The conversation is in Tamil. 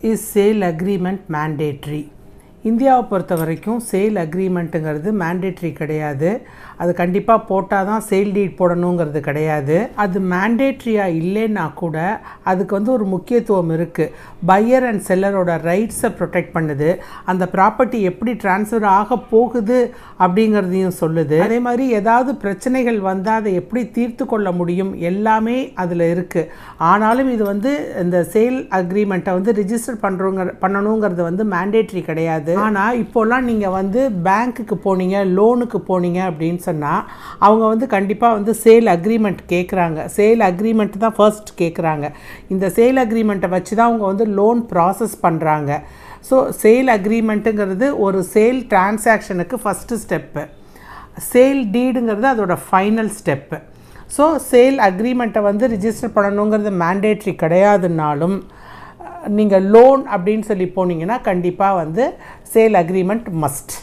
இஸ் சேல் அக்ரிமெண்ட் மேண்டேட்ரி இந்தியாவை பொறுத்த வரைக்கும் சேல் அக்ரிமெண்ட்டுங்கிறது மேண்டேட்ரி கிடையாது. அது கண்டிப்பாக போட்டால் தான் சேல் டீட் போடணுங்கிறது கிடையாது. அது மேண்டேட்ரியாக இல்லைன்னா கூட அதுக்கு வந்து ஒரு முக்கியத்துவம் இருக்குது பையர் அண்ட் செல்லரோட ரைட்ஸை ப்ரொடெக்ட் பண்ணுது. அந்த ப்ராப்பர்ட்டி எப்படி ட்ரான்ஸ்ஃபர் ஆக போகுது அப்படிங்கிறதையும் சொல்லுது. அதே மாதிரி ஏதாவது பிரச்சனைகள் வந்தால் அதை எப்படி தீர்த்து கொள்ள முடியும் எல்லாமே அதில் இருக்குது ஆனாலும் இது வந்து இந்த சேல் அக்ரிமெண்ட்டை வந்து ரிஜிஸ்டர் பண்ணுறோங்க பண்ணணுங்கிறது வந்து மேண்டேட்ரி கிடையாது. ஆனால் இப்போல்லாம் நீங்கள் வந்து பேங்க்குக்கு போனீங்க லோனுக்கு போனீங்க அப்படின்னு சொன்னால் அவங்க வந்து கண்டிப்பாக வந்து சேல் அக்ரிமெண்ட் கேட்குறாங்க சேல் அக்ரிமெண்ட் தான் ஃபர்ஸ்ட் கேட்குறாங்க இந்த சேல் அக்ரிமெண்ட்டை வச்சு தான் அவங்க வந்து லோன் ப்ராசஸ் பண்ணுறாங்க ஸோ சேல் அக்ரிமெண்ட்டுங்கிறது ஒரு சேல் டிரான்சாக்ஷனுக்கு ஃபஸ்ட்டு ஸ்டெப்பு சேல் டீடுங்கிறது அதோட ஃபைனல் ஸ்டெப்பு ஸோ சேல் அக்ரிமெண்ட்டை வந்து ரிஜிஸ்டர் பண்ணணுங்கிறது மேண்டேட்ரி கிடையாதுனாலும் நீங்கள் லோன் அப்படின்னு சொல்லி போனீங்கன்னா கண்டிப்பாக வந்து சேல் அக்ரிமெண்ட் மஸ்ட்